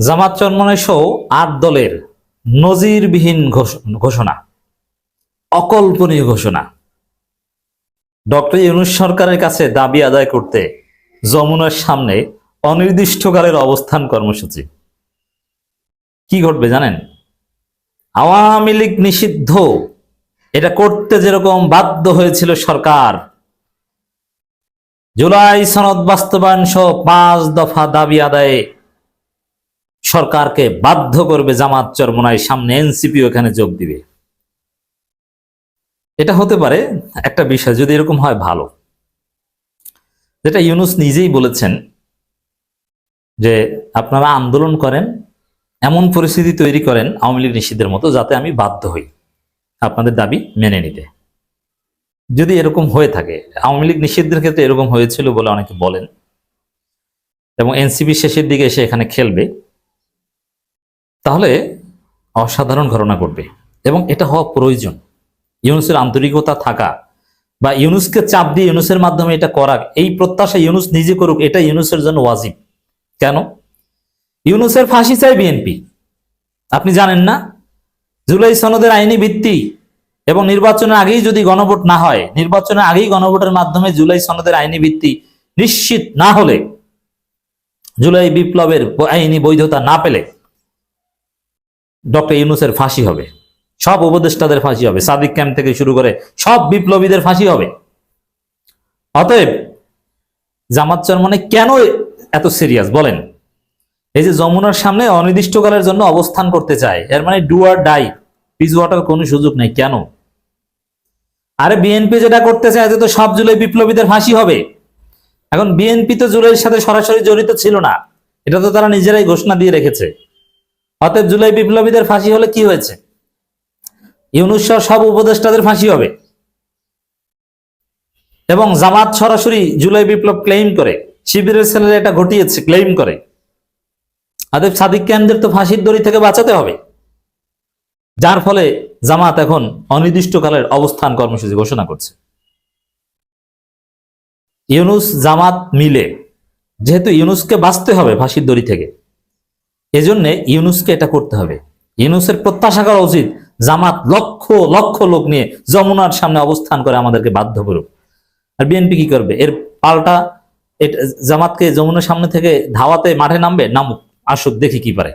জামাত চরমনে সহ আট দলের নজিরবিহীন ঘোষ- ঘোষণা, অকল্পনীয় ঘোষণা। ডক্টর ইউনুস সরকারের কাছে দাবি আদায় করতে যমুনার সামনে অনির্দিষ্টকালের অবস্থান কর্মসূচি। কি ঘটবে জানেন? আওয়ামী লীগ নিষিদ্ধ। এটা করতে যেরকম বাধ্য হয়েছিল সরকার। জুলাই সনদ বাস্তবায়ন সহ পাঁচ দফা দাবি আদায়ে সরকারকে বাধ্য করবে জামাত চরমনায় সামনে এনসিপি ওখানে যোগ দিবে। এটা হতে পারে একটা বিষয়, যদি এরকম হয় ভালো। যেটা ইউনুস নিজেই বলেছেন যে, আপনারা আন্দোলন করেন, এমন পরিস্থিতি তৈরি করেন আওয়ামী লীগ নিষিদ্ধের মতো যাতে আমি বাধ্য হই আপনাদের দাবি মেনে নিতে। যদি এরকম হয়ে থাকে, আওয়ামী লীগ নিষিদ্ধের ক্ষেত্রে এরকম হয়েছিল বলে অনেকে বলেন, এবং এনসিপি শেষের দিকে এসে এখানে খেলবে তাহলে অসাধারণ ঘটনা ঘটবে। এবং এটা হওয়া প্রয়োজন। ইউনুসের আন্তরিকতা থাকা বা ইউনুসকে চাপ দিয়ে ইউনুসের মাধ্যমে এটা করা, এই প্রত্যাশা ইউনুস নিজে করুক, এটা ইউনুসের জন্য ওয়াজিব। কেন? ইউনুসের ফাঁসি চাই বিএনপি। আপনি জানেন না? জুলাই সনদের আইনি ভিত্তি এবং নির্বাচনের আগেই যদি গণভোট না হয়, নির্বাচনের আগেই গণভোটের মাধ্যমে জুলাই সনদের আইনি ভিত্তি নিশ্চিত না হলে, জুলাই বিপ্লবের আইনি বৈধতা না পেলে ডক্টর ইউনুসের ফাঁসি হবে। সব উপদেষ্টাদের ফাঁসি হবে। সাদিক ক্যাম্প থেকে শুরু করে সব বিপ্লবীদের ফাঁসি হবে। অতএব জামাত চরমনে কেন এত সিরিয়াস বলেন। এই যে যমুনার সামনে অনির্দিষ্টকালের জন্য অবস্থান করতে চায়, এর মানে ডু আর ডাই পিস ওয়াটার কোনো সুযোগ নেই। কেন? আরে বিএনপি যেটা করতে চায় তো সব জুলাই বিপ্লবীদের ফাঁসি হবে। এখন বিএনপি তো জুলাইয়ের সাথে সরাসরি জড়িত ছিল না। এটা তো তারা নিজেরাই ঘোষণা দিয়ে রেখেছে। অতএব জুলাই বিপ্লবীদের ফাঁসি হলে কি হয়েছে? ইউনুস সব উপদেষ্টাদের ফাঁসি হবে। এবং জামাত সরাসরি জুলাই বিপ্লব ক্লেম করে, শিবিরের ছেলেরা এটা ঘটিয়েছে ক্লেম করে। অতএব সাদিক ক্যানদের তো ফাঁসির দড়ি থেকে বাঁচাতে হবে। যার ফলে জামাত এখন অনির্দিষ্টকালের অবস্থান কর্মসূচি ঘোষণা করছে। ইউনুস, জামাত মিলে, যেহেতু ইউনুসকে বাঁচতে হবে ফাঁসির দড়ি থেকে। এজন্য ইউনুসকে এটা করতে হবে। ইউনুসের প্রত্যাশা করা উচিত, জামাত লক্ষ লক্ষ লোক নিয়ে যমুনার সামনে অবস্থান করে আমাদেরকে বাধ্য করুক। আর বিএনপি কি করবে? এর পাল্টা জামাতকে যমুনার সামনে থেকে ধাওয়াতে মাঠে নামবে? নামুক, আসুক, দেখি কি পারে।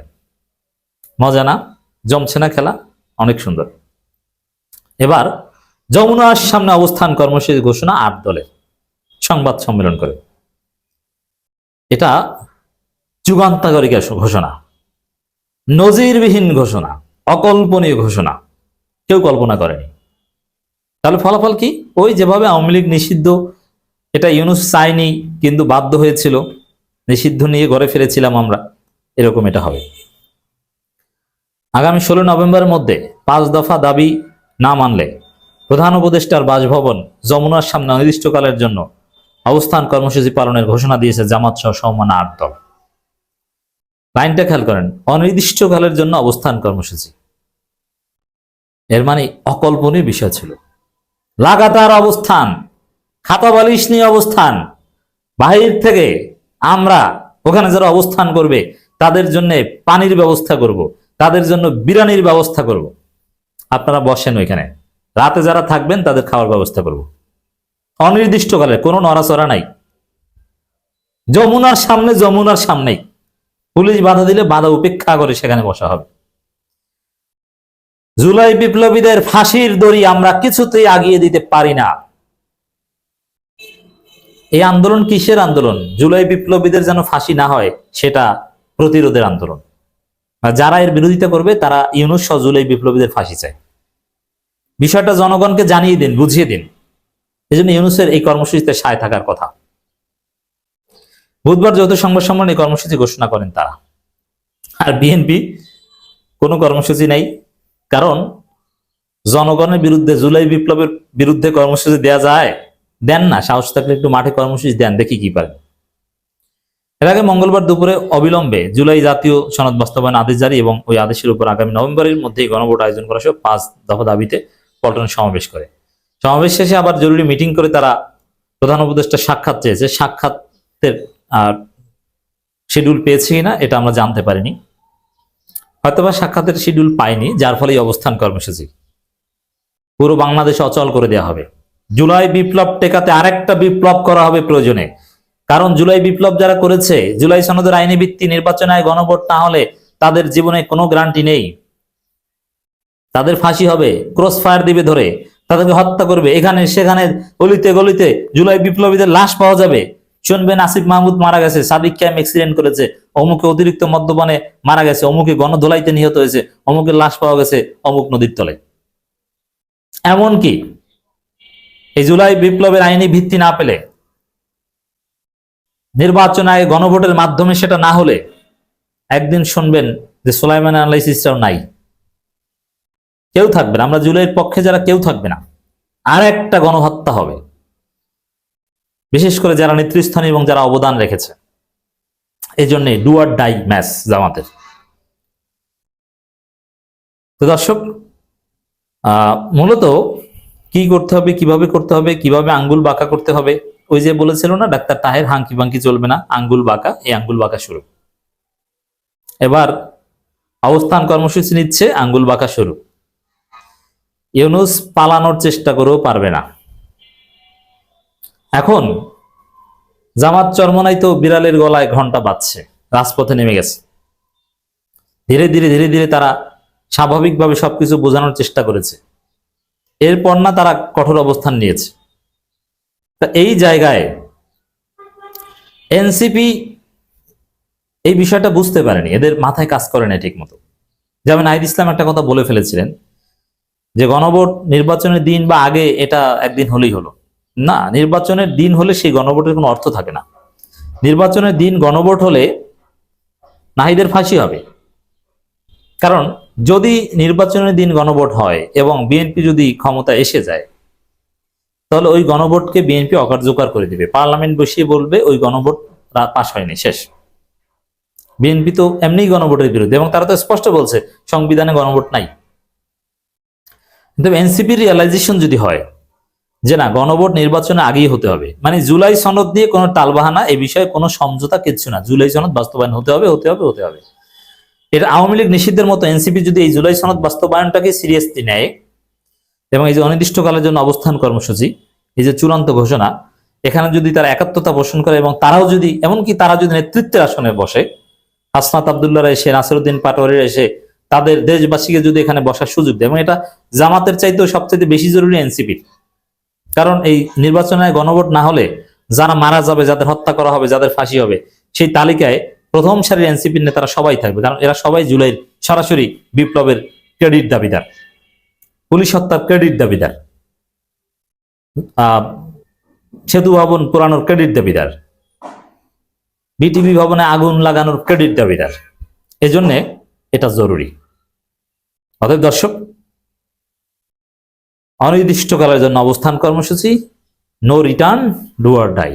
মজা না? জমছে না খেলা? অনেক সুন্দর। এবার যমুনার সামনে অবস্থান কর্মসূচি ঘোষণা আট দলের। সংবাদ সম্মেলন করে। এটা যুগান্তকারী ঘোষণা। নজিরবিহীন ঘোষণা, অকল্পনীয় ঘোষণা। কেউ কল্পনা করেনি। তাহলে ফলাফল কি? ওই যেভাবে আওয়ামী লীগ নিষিদ্ধ, এটা ইউনুস চাইনি কিন্তু বাধ্য হয়েছিল। নিষিদ্ধ নিয়ে ঘরে ফিরেছিলাম আমরা। এরকম এটা হবে। আগামী ষোলো নভেম্বরের মধ্যে পাঁচ দফা দাবি না মানলে প্রধান উপদেষ্টার বাসভবন যমুনার সামনে অনির্দিষ্টকালের জন্য অবস্থান কর্মসূচি পালনের ঘোষণা দিয়েছে জামাত সহ সমমান আট দল। লাইনটা খেয়াল করেন, অনির্দিষ্টকালের জন্য অবস্থান কর্মসূচি এর মানে অকল্পনীয় বিষয় ছিল লাগাতার অবস্থান খাতা বালিশ নিয়ে অবস্থান, বাহির থেকে আমরা ওখানে যারা অবস্থান করবে, তাদের জন্য পানির ব্যবস্থা করব। তাদের জন্য বিরানির ব্যবস্থা করব। আপনারা বসেন ওইখানে রাতে যারা থাকবেন, তাদের খাওয়ার ব্যবস্থা করব। অনির্দিষ্টকালে, কোনো নড়াচড়া নাই যমুনার সামনে, যমুনার সামনেই পুলিশ বাধা দিলে বাধা উপেক্ষা করে সেখানে বসা হবে। জুলাই বিপ্লবীদের ফাঁসির দড়ি আমরা কিছুতেই আগিয়ে দিতে পারি না। এই আন্দোলন কিসের আন্দোলন? জুলাই বিপ্লবীদের যেন ফাঁসি না হয়, সেটা প্রতিরোধের আন্দোলন। যারা এর বিরোধিতা করবে, তারা ইউনুস সহ জুলাই বিপ্লবীদের ফাঁসি চায়। বিষয়টা জনগণকে জানিয়ে দিন, বুঝিয়ে দিন। এই জন্য ইউনুসের এই কর্মসূচিতে সায় থাকার কথা। বুধবার যৌথ সংবাদ সম্মেলনে কর্মসূচি ঘোষণা করেন তারা। আর বিএনপি কোনো কর্মসূচি নেই, কারণ জনগণের বিরুদ্ধে জুলাই বিপ্লবের বিরুদ্ধে কর্মসূচি দেয়া যায়, দেন না, সাহস থাকলে একটু মাঠে কর্মসূচি দেন, দেখি কি পারেন। এর আগে মঙ্গলবার দুপুরে অবিলম্বে জুলাই জাতীয় সনদ বাস্তবায়ন আদেশ জারি এবং ওই আদেশের উপর আগামী নভেম্বরের মধ্যেই গণভোট আয়োজন করা সহ পাঁচ দফা দাবিতে পল্টন সমাবেশ করে। সমাবেশ শেষে আবার জরুরি মিটিং করে তারা প্রধান উপদেষ্টা সাক্ষাৎ চেয়েছে। সাক্ষাতের শিডিউল পেয়েছে কিনা এটা আমরা জানতে পারিনি। হয়তোবা সাক্ষাতের শিডিউল পাইনি, যার ফলে অবস্থান কর্মসূচি। পুরো বাংলাদেশ অচল করে দেওয়া হবে। জুলাই বিপ্লব টেকাতে আরেকটা বিপ্লব করা হবে প্রয়োজনে। কারণ জুলাই বিপ্লব যারা করেছে, জুলাই সনদের আইনি ভিত্তি নির্বাচনে গণভোট না হলে তাদের জীবনে কোনো গ্যারান্টি নেই। তাদের ফাঁসি হবে ক্রস ফায়ার দিবে ধরে। তাদেরকে হত্যা করবে, এখানে সেখানে অলিতে গলিতে জুলাই বিপ্লবীদের লাশ পাওয়া যাবে। শুনবেন আসিফ মাহমুদ মারা গেছে, সাদিক ক্যাম অ্যাক্সিডেন্ট করেছে, অমুকে অতিরিক্ত মদ্যপানে মারা গেছে, অমুকে গণধোলাইতে নিহত হয়েছে, অমুকের লাশ পাওয়া গেছে অমুক নদীর তলে এমনকি এই জুলাই বিপ্লবের আইনি ভিত্তি না পেলে, নির্বাচন আগে গণভোটের মাধ্যমে সেটা না হলে একদিন শুনবেন যে সোলাইমান অ্যানালাইসিসটাও নাই। কেউ থাকবে না, আমরা জুলাইয়ের পক্ষে যারা কেউ থাকবে না আর একটা গণহত্যা হবে। বিশেষ করে যারা নেতৃস্থানীয় এবং যারা অবদান রেখেছে। এই জন্যে ডুয়ার ডাই ম্যাচ জামাতের। তো দর্শক মূলত কি করতে হবে, কীভাবে করতে হবে, কীভাবে আঙ্গুল বাঁকা করতে হবে, ওই যে বলেছিল না, ডাক্তার তাহের, হাঙ্কি বাঙ্কি চলবে না, আঙ্গুল বাঁকা, এই আঙ্গুল বাঁকা শুরু। এবার অবস্থান কর্মসূচি নিচ্ছে, আঙ্গুল বাঁকা শুরু। ইউনুস পালানোর চেষ্টা করেও পারবে না। এখন জামাত চরমনাই তো বিড়ালের গলায় ঘণ্টা বাজছে, রাজপথে নেমে গেছে। ধীরে ধীরে ধীরে ধীরে তারা স্বাভাবিকভাবে সবকিছু বোঝানোর চেষ্টা করেছে। এরপর না তারা কঠোর অবস্থান নিয়েছে। তা এই জায়গায় এনসিপি এই বিষয়টা বুঝতে পারেনি, এদের মাথায় কাজ করে না ঠিক মতো যেমন নাহিদ ইসলাম একটা কথা বলে ফেলেছিলেন যে গণভোট নির্বাচনের দিন বা আগে এটা একদিন হলেই হলো। না, নির্বাচনের দিন হলে সেই গণভোটের কোনো অর্থ থাকে না। নির্বাচনের দিন গণভোট হলে নাহিদের ফাঁসি হবে। কারণ যদি নির্বাচনের দিন গণভোট হয় এবং বিএনপি যদি ক্ষমতা এসে যায়, তাহলে ওই গণভোটকে বিএনপি অকার্যকর করে দিবে। পার্লামেন্ট বসিয়ে বলবে, ওই গণভোট পাশ হয়নি, শেষ। বিএনপি তো এমনিই গণভোটের বিরুদ্ধে এবং তারা তো স্পষ্ট বলছে, সংবিধানে গণভোট নাই। কিন্তু এনসিপি রিয়ালাইজেশন যদি হয় যে না, গণভোট নির্বাচনে আগেই হতে হবে। মানে জুলাই সনদ দিয়ে কোনো টালবাহানা, এ বিষয়ে কোনো সমঝোতা কিচ্ছু না। জুলাই সনদ বাস্তবায়ন হতে হবে হতে হবে হতে হবে। এটা আওয়ামী লীগ নিষিদ্ধের মতো এনসিপি যদি এই জুলাই সনদ বাস্তবায়নটাকে সিরিয়াসলি নেয়, এবং এই যে অনির্দিষ্টকালের জন্য অবস্থান কর্মসূচি, এই যে চূড়ান্ত ঘোষণা, এখানে যদি তারা একাত্মতা পোষণ করে এবং তারাও যদি, এমনকি তারা যদি নেতৃত্বের আসনে বসে, হাসনাত আবদুল্লাহরা এসে, নাসিরুদ্দিন পাটোয়ারিরা এসে, তাদের দেশবাসীকে যদি এখানে বসার সুযোগ দেয়, এবং এটা জামাতের চাইতেও সবচেয়ে বেশি জরুরি এনসিপির। কারণ এই নির্বাচনে গণভোট না হলে যারা মারা যাবে, যাদের হত্যা করা হবে, যাদের ফাঁসি হবে, সেই তালিকায় প্রথম সারির এনসিপির নেতারা সবাই থাকবে। কারণ এরা সবাই জুলাইয়ের সরাসরি বিপ্লবের ক্রেডিট দাবিদার। পুলিশ হত্যার ক্রেডিট দাবিদার। সেতু ভবন পুরানোর ক্রেডিট দাবিদার। বিটিভি ভবনে আগুন লাগানোর ক্রেডিট দাবিদার। এজন্যে এটা জরুরি। অতএব দর্শক অনির্দিষ্টকালের জন্য অবস্থান কর্মসূচি। No return ডুয়ার die